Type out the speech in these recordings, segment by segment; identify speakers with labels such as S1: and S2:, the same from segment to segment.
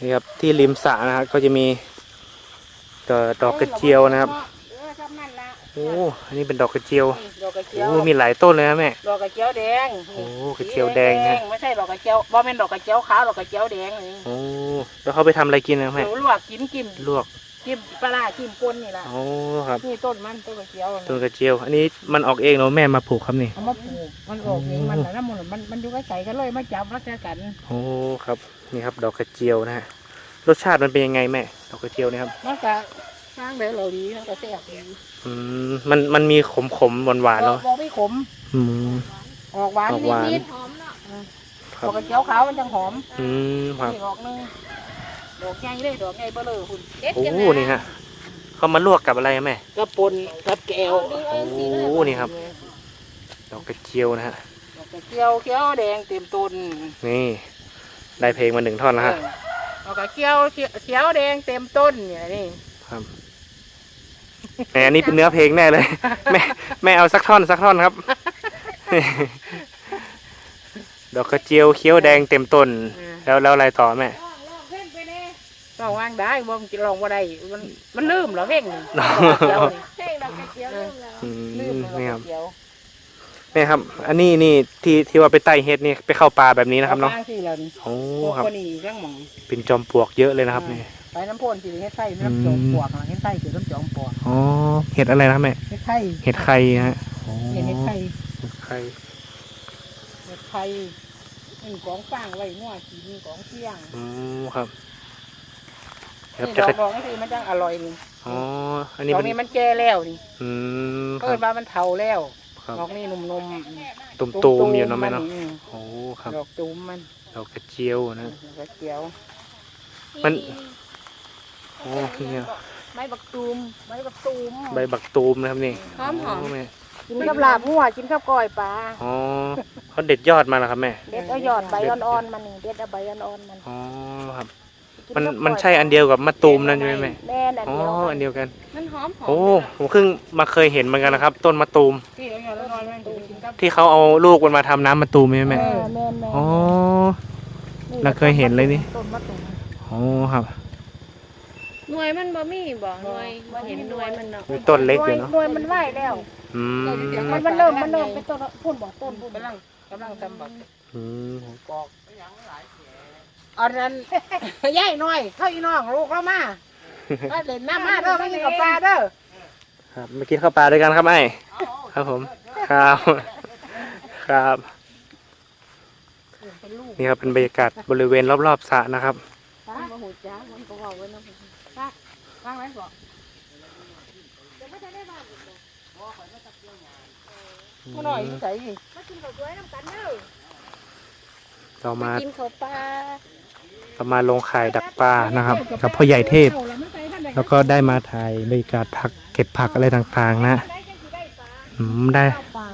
S1: นี่ครับที่ริมสระนะครับก็จะมีดอกดอกกระเจียวนะครับ
S2: เออจำนั่นละ
S1: โอ้อันนี้เป็นดอกกระเจียว
S2: นี่ดอกกระเจียว
S1: โอ้มีหลายต้นเลยนะแม่
S2: ดอกกระเจียวแดง
S1: โอ้กระเจียวแดงนะ
S2: ไม่ใช่ดอกกระเจียวบ่แม่นดอกกระเจียวขาวดอกกระเจียวแดงนี่
S1: โอ้แล้วเขาไปทำอะไรกินนะแม่
S2: หนูลวกกินกิน
S1: ลวก
S2: กินปลาร้ากินป่นนี่ล่ะ
S1: โอ้ครับ
S2: นี่ต้นมันต้นกระเจียว
S1: ต้นกระเจียว อันนี้มันออกเองเนาะแม่มาปลูกครับนี่
S2: เอามาปลูกมันออกเองมันน่ะน้ำมันมันมันอยู่ใกล้ๆกันเลยมาจับมาแค่กัน
S1: โอ้ครับนี่ครับ ดอกกระเจียวนะฮะรสชาติมันเป็นยังไงแม่ดอกกระเจียวเนี่ยครับ
S2: มันก็สร้างได้เราดีมันก็แซ่บดี
S1: อืมมันมันมีขมขมหวานหวานๆเนาะ
S2: บ่ไม่ขม
S1: อืม
S2: ออกหวาน
S1: ออกหวาน
S2: นิด
S3: หอมเนาะ
S1: ค
S2: ๆ
S1: รั
S2: ด
S1: บ
S2: อกกระเจียวขาวมันจังหอม
S1: อืมครับ
S2: นี่ดอกหนึง ดอกใหญ่เลยดอกใหญ่เบ้อเลยคุณ
S3: เด็ด
S1: โอ้
S3: กัน
S1: นี่ฮะเขามาลวกกับอะไรอะแม่
S2: กระปนกับแก้ว
S1: โอ้นี่ครับ ดอกกระเจียวนะฮะ
S2: ดอกกระเจียวเขียวแดงเต็มต้น
S1: นี่ ได้เพลงมาหนึ่งท่อนแล้วฮะ
S2: เออดอกกระเจียวเขียวแดงเต็มต้นเนี่ยนี่
S1: ครับแหมอันนี้เป็นเนื้อเพลงแน่เลย แม่แม่เอาสักท่อนสักท่อนครับ ดอกกระเจียวเขียวแดงเต็มต้น แล้วแล้วอะไรต่อแม่
S2: ลองวางได้บ่มันจะลองว่าได้มันมันลืมเหรอเพ่งนี่
S1: อ๋อ
S2: ดอกกระเจียวนี่
S3: เพลงดอกกระเจียวลืมแล้ว
S1: อื
S2: ลื
S1: ม
S2: มดอก
S1: นี่
S2: ก
S1: ครับ
S2: ระเจียว
S1: แม่ครับ อันนี้นี่ที่ที่ว่าไปไต่เฮ็ดนี่ไปเข้าป่าแบบนี้นะครับเนาะ
S2: อที่เรานี่
S1: โอ้
S2: พวก
S1: ครับ
S2: คนนี้ร่างหมอง
S1: เป็นจอมปลวกเยอะเลยนะครับนี่
S2: ไปน้ำพ่นสิเฮ็ดไส้น้ำจอมปลวกน่ะเฮ็ดไส้คือน้ำจอมปลวก
S1: อ๋อเห็ดอะไรนะแม่
S2: เฮ็ดไส้
S1: เห็ดไข่ฮะอ๋อ
S2: เนี่ยเฮ็ดไส้
S1: เห็ดไข่
S2: เฮ็ดไส้นี่ของฟางไว้งัวกินของเที่ยง
S1: อืมครับ ครับ
S2: นี่
S1: จะ
S2: ดอก
S1: กระ
S2: ดอกนี่สิมันจังอร่อยนี่
S1: อ๋ออันนี้
S2: ดอก
S1: เป็น
S2: นี้มันแก่แล้วนี่
S1: อืมค
S2: เพิ่
S1: รั
S2: น
S1: บ
S2: ว่ามันเฒ่าแล้ว
S1: ครับ
S2: ดอกนี้หนุ่ม
S1: ตุ่ม
S2: ๆ
S1: ตูมๆอยู่เนาะแม่เนาะ
S2: อื
S1: โอ้ครับ
S2: ดอกตูมมัน
S1: ดอกกระเจียวนะ
S2: กระเจียว
S1: มัน โอ้เนี่ย
S3: ใบบักตูม
S2: ใบบักตูม
S1: ใบบักตูมนะครับนี่
S3: หอมหอม
S1: แม่
S2: กินกับลาบหัวกินกับก้อยปลา
S1: อ๋อเขาเด็ดยอดมาแล้วครับแม่
S2: เด็ดเอายอดใบอ่อนๆมันนี่เด็ดเอาใบอ่อนๆมัน
S1: อ๋อครับ
S2: กิ
S1: มัน
S2: กับ
S1: มัน
S2: ก้ย
S1: ใช่อันเดียวกับมะตูมนั่นใช่ไหมแม่
S2: แม่นอัน
S1: อ๋อ
S2: เดียว
S1: อันเดียวกัน
S3: มันหอมหอม
S1: โอ้ผมเพิ่งมาเคยเห็นเหมือนกันนะครับ ต้นมะตูม
S2: ที่เอายอดอ่อนๆมันกินกับ
S1: ที่เขาเอาลูกมันมาทำน้ำมะตูมใช่ไหม
S2: เอ
S1: แม่
S2: อแม่นแม่น
S1: อ๋อ เราเคยเห็นเลยนี่
S2: ต้นมะตูม
S1: อ๋อครับ
S3: หน่วยมันบ่มีบ่หน่วยบ่เห็นหน่วยมันเนาะ
S1: มีต้นเล็กอยู่เนาะ
S2: หน่วยมันไหวแล้ว
S1: อืม
S2: มันมันเริ่มมันเริ่มเป็นต้นพุ่นบ่ต้นพุ่นกำลังกำลังทำบัก
S1: อืม
S2: กอกอั นนั้น ย่ายน้อยเข้าอีน้องลูกเข้ามาถ้าเล่นน้ำมาเด้อไม่กินกับปลาเด้อ
S1: ครับมากินข้าวปลาด้วยกันครับไอ้ครับผม ครับ ครับ
S2: เป็นลูก
S1: นี่ครับเป็นบรรยากาศบริเวณรอบๆสระนะครับ
S2: มันบ่หูจ้ามันก็เว้าไว้เนาะป้าฟังไว้ก่อนมาหน่อยใส่
S3: มากินข้าวสวยน้ำกันเด้อ
S1: เรามา
S3: กินข้าวปลา
S1: เรามาลงข่ายดักปลานะครับกับพ่อใหญ่เทพ แล้วก็ได้มาถ่ายบรรยากาศผักเก็บผักอะไรต่างๆนะอืมได้
S3: ปลา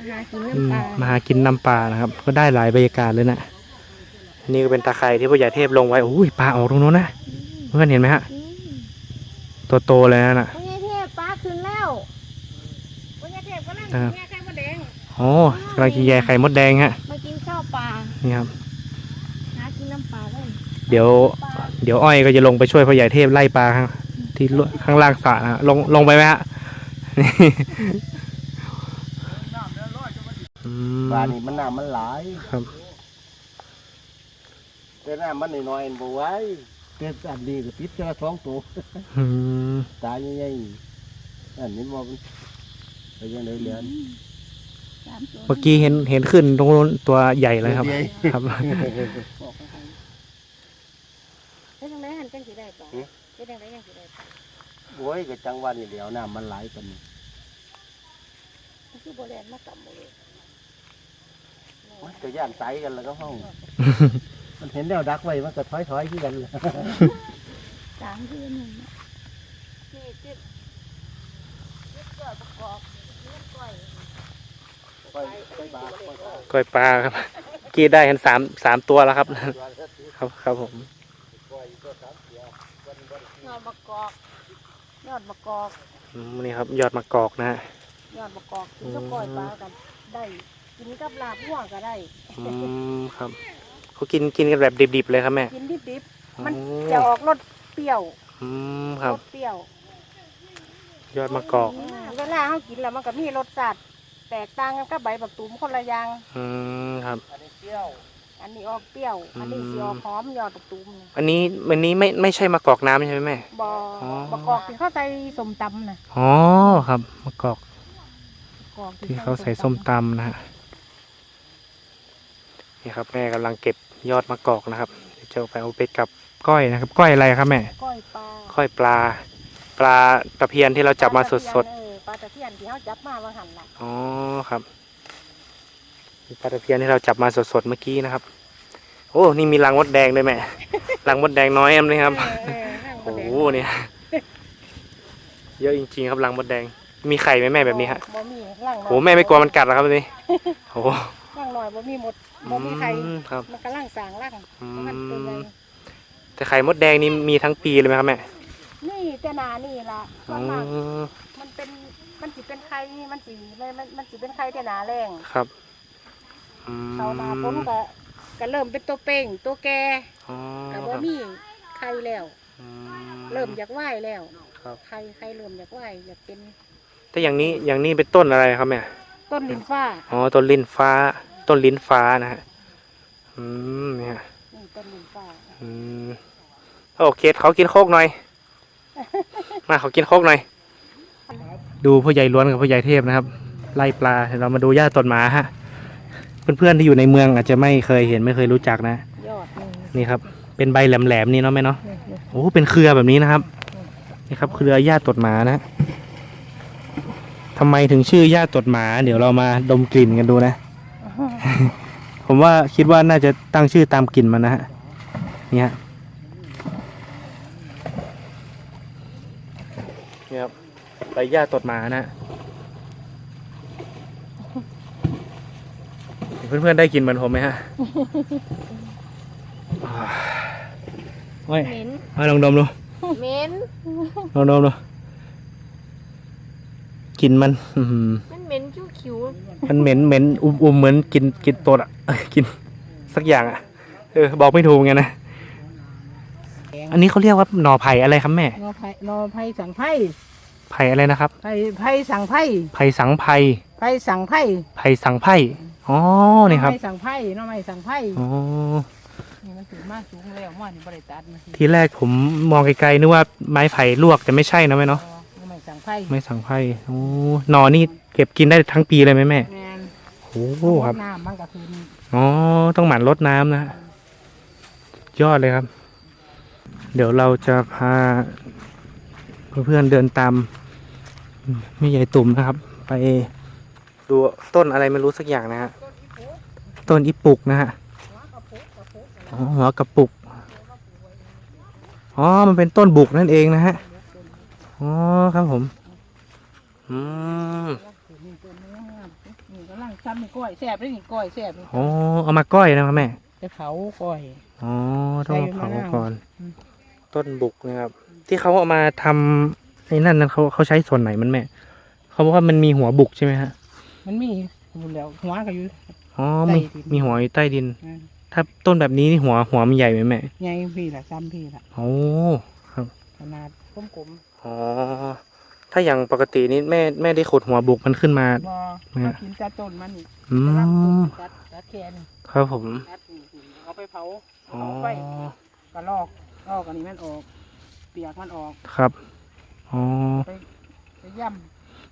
S3: มาหากิน
S1: อืม
S3: น้ำปลา
S1: มาหากินน้ำปลานะครับ ก็ได้หลายบรรยากาศเลยนะนี่ก็เป็นตาไคร่ที่พ่อใหญ่เทพลงไว้อุ้ยปลาออกตรงนู้นนะเพื่อนเห็นไหมฮะ
S3: อืม
S1: ตัวโตเลยนะน่ะ
S3: พ่อใหญ่เทพปลาขึ้นแล้วพ่อใหญ่เทพกำลัง
S1: นะครับ
S3: แม่ไข่มดแดง
S1: โอ้กำลังกินแยไข่มดแดงฮะ
S3: มากินข้าวปลา
S1: นี่ครับ
S3: หากินน้ำปลา เลย
S1: เดี๋ยว เดี๋ยวอ้อยก็จะลงไปช่วยพ่อใหญ่เทพไล่ปลาข้างที่ลข้างล่างสระนะฮะลงลงไปไหมฮะนี่อืม
S4: ปลานี่มันน้ำมันหลาย
S1: ครับ
S4: แต่น้ำมันน้อยๆบ่ไหว้แต่อันนี้ก็ปิดแค่สองตัว
S1: อืม
S4: ตายใหญ่ๆอันนี้บ่มันไปยังไงเหลือน
S3: สามตัว
S1: เมื่อกี้เห็นเห็นขึ้นตรงนู้นตัวใหญ่เลยครับ
S4: ใหญ่
S1: ครับ
S3: เป็นจังไดหัน จังสิได้ปลาเป็นจังไดยังสิได้ปลา
S4: โอ้ยก็จังหวันนี่เดียวน้ำมันหลายปานนี้
S3: มันคือบ่แลนมาต่ำบ่เลย
S4: มันก็ย่านไสกันแล้วก็ห้อง มันเห็นแนวดักไว้มันก็ถอยๆคือกันล่ะ
S3: สามเดือนหนึงน่ะนี่จิบ
S1: กล้วยปลาครับเมื่อกี้ได้เห็นสามสามตัวแล้วครับ ครับครับผม
S2: ยอดมะกอก ยอดมะกอก
S1: อืมนี่ครับยอดมะกอกนะฮะ
S2: ยอดมะกอกกินกับก้อยปลากันได้ กินกับลาบหัวก็ได้
S1: อืมครับเขากินกินกันแบบดิบๆเลยครับแม่
S2: กินดิบ
S1: โมั
S2: น
S1: โอ้
S2: จะออกรสเปรี้ยว
S1: อืมครับ
S2: รสเปรี้ยวย
S1: อดมะกอก
S2: อืมเวลาเขากินแล้วมันก็มีรสชาติแตกต่างกันกับใบบักตูมคนละอย่าง
S1: อืมครับ
S4: อันนี้เปรี้ยว
S2: อันนี้ออกเปรี้ยว อันนี้สีออกหอมยอดบักตูมนี่
S1: อันนี้อันนี้ไม่ไม่ใช่มะกอกน้ำใช่ไหมแม่
S2: บอ
S1: อ๋อ
S2: บักกอกที่เขาใส่ส้มตำนะ
S1: อ๋อครับมะกอก
S2: กอก
S1: ที่เขาใส่ส้มตำนะฮะนี่ครับแม่กำลังเก็บยอดมะกอกนะครับเดี๋ยวจะเอาไปเอาไปกับก้อยนะครับ ก้อยอะไรครับแม่
S2: ก้อยปลา
S1: ก้อยปลา ปลาตะเพียนที่เราจับมาสด
S2: ๆเออปลาตะเพียนที่เขาจับมาว่าหันละ
S1: ๆอ๋อครับ ปลาตะเพียนที่เราจับมาสดๆเมื่อกี้นะครับ โอ้นี่มีรังมดแดงด้วยแม่รังมดแดงน้อยอันนี้ครับ
S2: เออนั่ง
S1: โอ้
S2: บ่
S1: โห
S2: แดง
S1: เนี่ยเยอะจริงๆครับรังมดแดง มีไข่ไหมแม่แบบนี้ฮะ
S2: บ่มีร่างน้อย
S1: โอ้แม่ไม่กลัวมันกัดเหรอครับแบบนี้โอ้โห
S2: ร่างน้อยบ่มีหมดบ่มีไข่
S1: อืมครับ
S2: มันกำลังสร้างร่าง
S1: อื
S2: มันตัวใหญ่
S1: มแต่ไข่มดแดงนี่มีทั้งปีเลยไหมครับแม่
S2: นี่แต่หนานี่ล่ะส่
S1: อื
S2: วนมาก
S1: ม
S2: มันเป็นมันสิเป็นไข่มันสิมันมันมันสิเป็นไข่แต่หนาแรง
S1: ครับอืม
S2: เขาหนาพ้นก็ก็เริ่มเป็นตัวเป่งตัวแก่
S1: อ๋อ
S2: ก็
S1: ค
S2: บ่
S1: รับ
S2: มีไข่แล้ว
S1: อื
S2: เริ่มอยากไหวแล้ว
S1: ครับ
S2: ไข่ไข่เริ่มอยากไหวอยากเป็น
S1: แต่อย่างนี้อย่างนี้เป็นต้นอะไรครับแม่
S2: ต้นลิ้นฟ้า
S1: อ๋อต้นลิ้นฟ้า ต้นลิ้นฟ้านะฮะอืมเนี่ย
S2: นี่ต้นลิ้นฟ้า
S1: อืมโอเคเขากินโคกหน่อย มาเขากินโคกหน่อย ดูพ่อใหญ่ล้วนกับพ่อใหญ่เทพนะครับ ไล่ปลาเดี๋ยวเรามาดูย่าตนหมาฮะ เพื่อนๆที่อยู่ในเมืองอาจจะไม่เคยเห็นไม่เคยรู้จักนะ
S2: ยอดนี่
S1: นี่ครับ เป็นใบแหลมๆนี่เนาะแม่เนาะ
S2: นี่นี่
S1: โอ้ เป็นเครือแบบนี้นะครับ นี่ครับ เครือหญ้าตดหมานะ ทำไมถึงชื่อหญ้าตดหมา เดี๋ยวเรามาดมกลิ่นกันดูนะ ผมว่าคิดว่าน่าจะตั้งชื่อตามกลิ่นมันนะฮะ นี่ฮะนี่ครับใบหญ้าตดหมานะ เพื่อนๆได้กลินเหมือนผมไหมฮะอ่าโอ้ย
S3: เหม็น
S1: มาลองดมดู
S3: เหม็น
S1: ลองดมดูกลินมันอื้อหือ
S3: มันเหม็นคิ้ว
S1: มันเหม็นเหม็นอุมอุมเหมือนกินกินตดอะเอ้ยกินสักอย่างอะเออบอกไม่ถูกไงนะอันนี้เขาเรียกว่าหน่อไผ่อะไรครับแม่
S2: นอไผ่นอไผ่สังไผ่
S1: ไผ่อะไรนะครับ
S2: ไผ่ไผ่สังไผ่
S1: ไผ่สังไผ่
S2: ไผ่สังไผ่
S1: ไผ่สังไผ่ อ๋อนี่ครับ
S2: ไม้สังไผ่นอไม้สังไผ่
S1: อ๋อ
S2: นี่มันสูงมากสูงแล้วมันนี่บริตัดมาสิ
S1: ทีแรกผมมองไกลๆนึกว่าไม้ไผ่ลวกแต่ไม่ใช่นะแม่เนาะ
S2: นอไม้สังไผ่
S1: ไม้สังไผ่โอ้หน่อนี่เก็บกินได้ทั้งปีเลยไหมแม่
S2: แมน
S1: โอ้โหครับ
S2: น้ำมันก็คือ
S1: อ๋อต้องหมั่นรดน้ำนะฮะยอดเลยครับ เดี๋ยวเราจะพาเพื่อนๆเดินตามแม่ใหญ่ตุ่มนะครับ ไปดูต้นอะไรไม่รู้สักอย่างนะฮะ ต้นอิปุกนะฮะอ๋อหัวกระปุกอ๋อมันเป็นต้นบุกนั่นเองนะฮะอ๋อครับผมอืม
S2: นี่ตัวนี้นี่กำลังซ้ำนี่ก้อยแซ่บเลยนี่ก้อยแซ่บนี่
S1: อ๋อเอามาก้อยนะครับแม่
S2: จะเผาก้อย
S1: อ๋อต้องมา
S2: ใส่
S1: เผามะ
S2: นาว
S1: ก่อน
S2: อืม
S1: ต้นบุกนะครับ ที่เขาเอามาทำไอ้นั่นนั้นเขาเขาใช้ส่วนไหนมันแม่เขาบอกว่ามันมีหัวบุกใช่ไหมฮะ
S2: มันมีอยู่แล้วหัวก็อยู่
S1: อ๋อมี
S2: ใต้ดิน
S1: มีหัวอยู่ใต้ดิน
S2: อ่า
S1: ถ้าต้นแบบนี้นี่หัวหัวมันใหญ่ไหมแม่
S2: ใหญ่พี่ละซ้ำพี่ละ
S1: โอ้ครับ
S2: ขนาดกลม
S1: อ๋อถ้าอย่างปกตินี่แม่แม่ได้ขุดหัวบุกมันขึ้นมา
S2: ๆบอ
S1: เนี่ย
S2: มากินจัดต้นมันนี่
S1: อื
S2: กำลังต้
S1: ม
S2: นจัดจัดแค่นี่
S1: ครับผม
S2: จัดนี่เอาไปเผา
S1: อ๋อ
S2: เอาไปกระลอกลอกอันนี้มันออก เปียกมันออก
S1: ครับอ๋อ
S2: ไปย่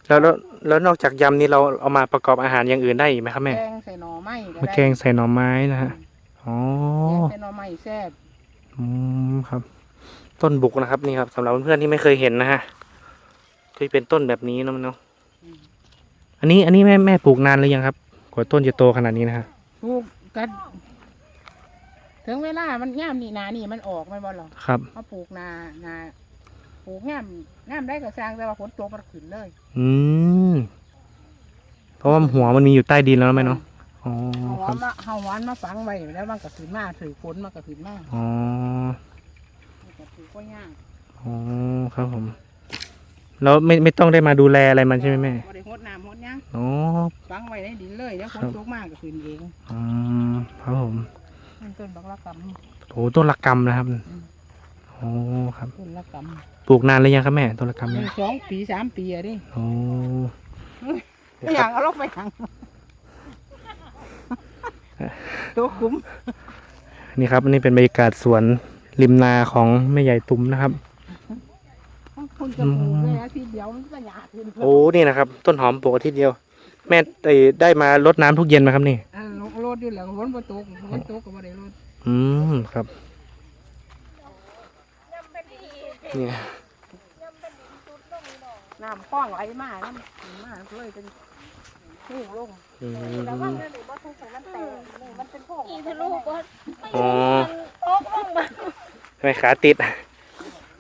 S1: แล้วแล้วแล้วนอกจากยำนี่เราเอามาประกอบอาหารอย่างอื่นได้อีกไหมครับำแม่
S2: แกงใส่หน่อไม้ก็
S1: มา
S2: ได้
S1: แกงใส่หน่อไม้นะฮะอ๋อ
S2: แกงใส่หน่อไม้แซ่บ
S1: อืมครับ ต้นบุกนะครับนี่ครับสำหรับเพื่อนๆที่ไม่เคยเห็นนะฮะที่เป็นต้นแบบนี้เนอะมันเนาะอันนี้อันนี้แม่แม่ปลูกนานหรือยังครับกว่าต้นจะโตขนาดนี้นะฮะ
S2: ปลูกกันถึงเวลามันย่ามนี่นานี่มันออกไม่บ่หรอก
S1: ครับ
S2: มาปลูกนานา ปลูกย่ามย่ามได้ก็สร้างแต่ว่าฝนตกมันขึ้นเลย
S1: อืมเพราะว่าหัวมันมีอยู่ใต้ดินแล้วนะแม่เนาะอ๋อ
S2: เอา
S1: ค
S2: ห
S1: รั
S2: วา
S1: บ
S2: นมาเอาหวานมาฝังไว้แล้วมันก็ขึ้นมาถือฝนมันก็ขึ้นมา
S1: อ๋อ
S2: มันก็ถือก็ย่าง
S1: อ๋อครับผมแล้วไม่ไม่ต้องได้มาดูแลอะไรมันใช่ไหมแม่
S2: บ่ได้หดน้ำหดหยัง
S1: อ๋อ
S2: ฝังไว้ในดินเลยแล้วฝน
S1: ครับ
S2: ตกมากก็ขึ้นเอง
S1: อืมครับผม
S2: มันต้นบักละกำ
S1: โอ้ต้นละกรรมนะครับโอ้ครับ
S2: ต้นละก
S1: ปลูกนานหรือยังครับแม่ต้นละกำำเนี่ย
S2: สองปีสามปีอะดิ
S1: โอ้
S2: ไม่อยากเอาลงไปหังตัวคุ้ม
S1: นี่ครับอันนี้เป็นบรรยากาศสวนริมนาของแม่ใหญ่ตุ้มนะครับ
S2: คนจะปลูกเลยอาทิตย์เดียวมันก็หยาบขึ้น
S1: โอ้นี่นะครับ ต้นหอมปลูกอาทิตย์เดียว แม่ได้ได้มารดน้ำทุกเย็นไหมครับนี่
S2: อ่ารถอยู่แล้วฝนบ่ตกฝนตกก็บ่ได้รถ
S1: อืมครับ เนี่ย
S2: น้ำป้องไหลมาน้ำมาเลยเป็นหูลง
S1: อืม
S3: อีทะลุบ่
S1: อ๋อ
S3: โต๊ะลงมา
S1: ทำไมขาติด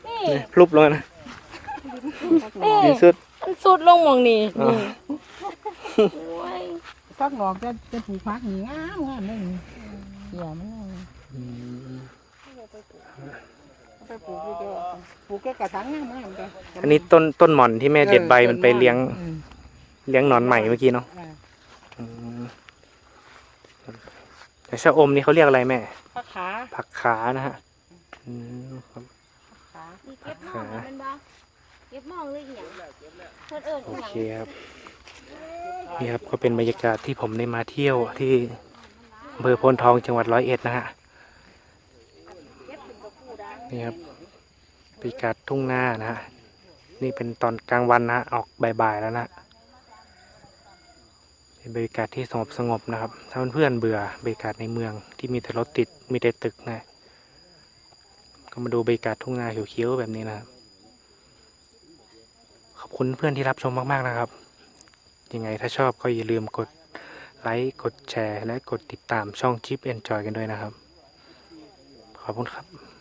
S3: นี่
S1: เนี่ยพลุบลงนะ
S3: นี่
S1: ดีสุด
S3: มันสุดลงหมองนี่
S1: อ๋อ
S3: นี่โอ้ย
S2: ฟักหนอกจะจะปลูกพักนี่งามงามเลยเกี่ยวมันเอา
S1: อืม
S2: เอา ไปปลูกอยู่เดียวปลูกแค่กระถางงามงามเลย
S1: อันนี้ต้นต้นหม่อนที่แม่เด็ดใบมันไปเลี้ยง
S2: อืม
S1: เลี้ยงหนอนใหม่เมื่อกี้เนาะ
S2: อ่า
S1: อืมแต่ชะอมนี่เขาเรียกอะไรแม่
S2: ผักขา
S1: ผักขานะฮะอืมครับ
S2: ขา
S3: นี่เก็บหมองนี่มันบ่เก็บหมองหรืออีหยังเพิ่นเอิ้น
S1: โอ
S3: อีหยัง
S1: เคครับนี่ครับก็เป็นบรรยากาศที่ผมได้มาเที่ยวที่อำเภอโพนทองจังหวัดร้อยเอ็ดนะฮะ นี่ครับบรรยากาศทุ่งหน้านะฮะนี่เป็นตอนกลางวันนะออกบ่ายๆแล้วนะเป็นบรรยากาศที่สงบสงบๆนะครับ ถ้าเพื่อนเบื่อบรรยากาศในเมืองที่มีแต่รถติดมีแต่ตึกนะ ก็มาดูบรรยากาศทุ่งนาเขียวๆแบบนี้นะครับขอบคุณเพื่อนที่รับชมมากๆนะครับ ยังไงถ้าชอบก็อย่าลืมกดไลค์กดแชร์ และกดติดตามช่อง Chip Enjoy กันด้วยนะครับ ขอบคุณครับ